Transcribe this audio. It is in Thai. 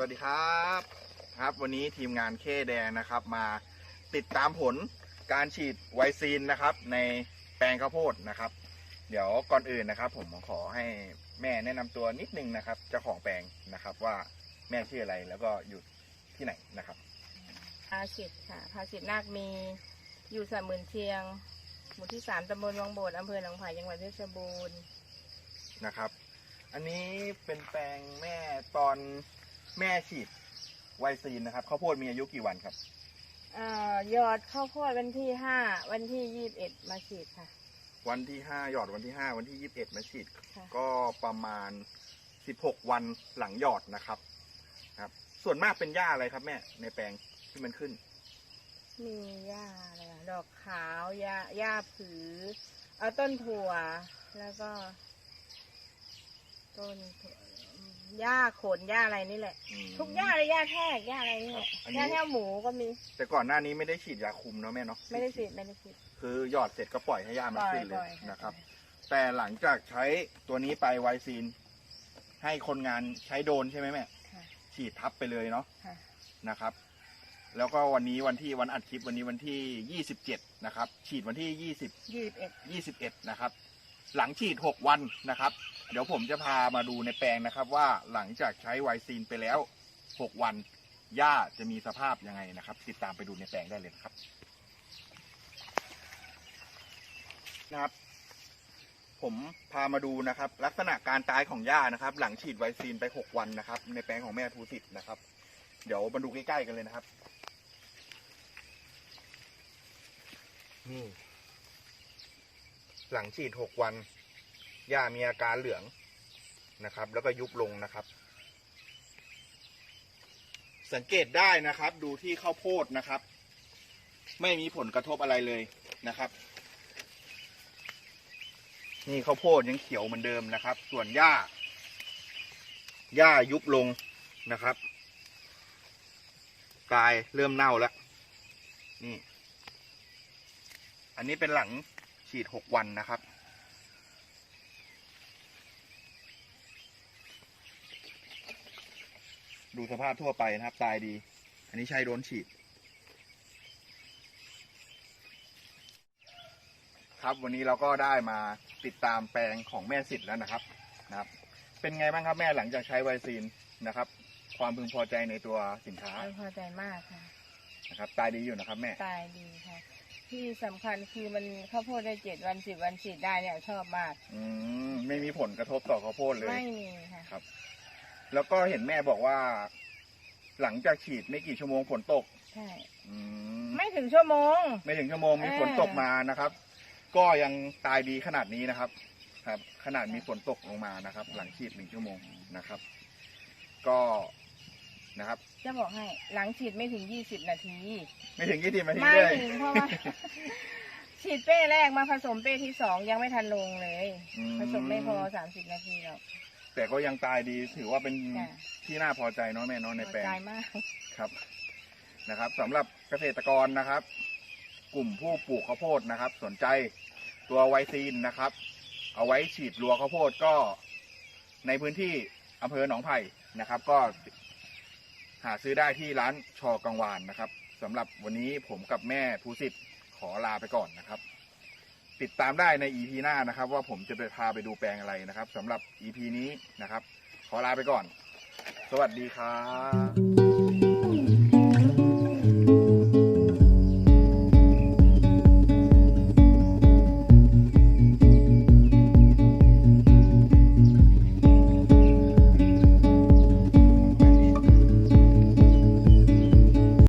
วัสดีครับครับ วันนี้ทีมงานเคแดงนะครับ มาติดตามผลการฉีดไวซีนนะครับ ในแปลงข้าวโพดนะครับ เดี๋ยวก่อนอื่นนะครับ ผมขอให้แม่แนะนำตัวนิดนึงนะครับ เจ้าของแปลงนะครับว่าแม่ชื่ออะไรแล้วก็อยู่ที่ไหนนะครับภาสิทธิ์ค่ะภาสิทธิ์นาคมีอยู่สามหมื่นเชียง หมู่ที่สามตำบลวังโบดอำเภอหนองไผ่จังหวัดเพชรบูรณ์นะครับ อันนี้เป็นแปลงแม่ตอน แม่ฉีดไวซีนนะครับข้าวโพดมีอายุกี่วันครับ เอ่อยอดข้าวโพดวันที่ห้าวันที่ยี่สิบเอ็ดมาฉีดค่ะ วันที่ห้าหยอดวันที่ห้าวันที่ยี่สิบเอ็ดมาฉีด ค่ะ ก็ประมาณสิบหกวันหลังหยอดนะครับครับ ส่วนมากเป็นหญ้าอะไรครับแม่ในแปลงที่มันขึ้น มีหญ้าอะไรอะดอกขาวหญ้าหญ้าผือ เอาต้นถั่ว แล้วก็ ต้นถั่ว หญ้าขนหญ้าอะไรนี่แหละ อืม ทุกหญ้าเลยหญ้าแทรกหญ้าอะไรนี่แหละอันนี้ หญ้าแท้หมูก็มีแต่ก่อนหน้านี้ไม่ได้ฉีดยาคุมเนาะแม่เนาะไม่ได้ฉีดไม่ได้ฉีด คือหยอดเสร็จก็ปล่อยให้หญ้ามันปล่อยขึ้นเลปล่อยยนะครับ แต่หลังจากใช้ตัวนี้ไปไวซีน ให้คนงานใช้โดรนใช่ไหมแม่ค่ะฉีดทับไปเลยเนาะค่ะนะครับ แล้วก็วันนี้วันที่วันอัดคลิปวันนี้วันที่ยี่สิบเจ็ดนะครับ ฉีดวันที่ยี่สิบยี่สิบเอ็ดยี่สิบเอ็ดนะครับ หลังฉีดหกวันนะครับ เดี๋ยวผมจะพามาดูในแปลงนะครับ ว่าหลังจากใช้ไวซีนไปแล้วหกวันหญ้าจะมีสภาพยังไงนะครับ ติดตามไปดูในแปลงได้เลยนะครับนะครับ ผมพามาดูนะครับ ลักษณะการตายของหญ้านะครับ หลังฉีดไวซีนไปหกวันนะครับ ในแปลงของแม่ภูสิทธิ์นะครับ เดี๋ยวมาดูใกล้ๆกันเลยนะครับนี่ หลังฉีดหกวันหญ้ามีอาการเหลืองนะครับ แล้วก็ยุบลงนะครับ สังเกตได้นะครับ ดูที่ข้าวโพดนะครับ ไม่มีผลกระทบอะไรเลยนะครับนี่ข้าวโพดยังเขียวเหมือนเดิมนะครับ ส่วนหญ้าหญ้ายุบลงนะครับกลายเริ่มเน่าแล้วนี่ อันนี้เป็นหลัง ฉีดหกวันนะครับดูสภาพทั่วไปนะครับ ตายดี อันนี้ใช้โดนฉีด ครับวันนี้เราก็ได้มาติดตามแปลงของแม่สิทธิ์แล้วนะครับนะครับ เป็นไงบ้างครับแม่หลังจากใช้ไวซีนนะครับ ความพึงพอใจในตัวสินค้าไม่พอใจมากค่ะนะครับ ตายดีอยู่นะครับแม่ ตายดีค่ะ ที่สำคัญคือมันข้าวโพดได้เจ็ดวันสิบวันฉีดได้เนี่ยชอบมาก อืมไม่มีผลกระทบต่อข้าวโพดเลย ไม่มีค่ะ ครับ แล้วก็เห็นแม่บอกว่า หลังจากฉีดไม่กี่ชั่วโมงฝนตก ใช่ อืมไม่ถึงชั่วโมง ไม่ถึงชั่วโมงมีเออฝนตกมานะครับ ก็ยังตายดีขนาดนี้นะครับ ครับ ขนาดมีฝนตกลงมานะครับ หลังฉีดหนึ่งชั่วโมงนะครับ ก็ นะครับ จะบอกให้หลังฉีดไม่ถึงยี่สิบนาที ไม่ถึงยี่สิบนาทีไม่เลยถึงเพราะว่า ฉีดเป้แรกมาผสมเป้ที่สองยังไม่ทันลงเลย อืผสมไม่พอสามสิบนาทีหรอก แต่ก็ยังตายดีถือว่าเป็นจ้ะ ที่น่าพอใจเนาะแม่เนาะในพอแปลงใจมาก ครับนะครับสำหรับเกษตรกรนะครับ กลุ่มผู้ปลูกข้าวโพดนะครับ สนใจตัวไวซีนนะครับ เอาไว้ฉีดรัวข้าวโพดก็ในพื้นที่อำเภอหนองไผ่นะครับ ก็ หาซื้อได้ที่ร้านชอกังวานนะครับสำหรับวันนี้ผมกับแม่ภูสิทธิ์ขอลาไปก่อนนะครับ ติดตามได้ใน EP หน้านะครับ ว่าผมจะไปพาไปดูแปลงอะไรนะครับสำหรับ EP นี้นะครับ ขอลาไปก่อน สวัสดีครับ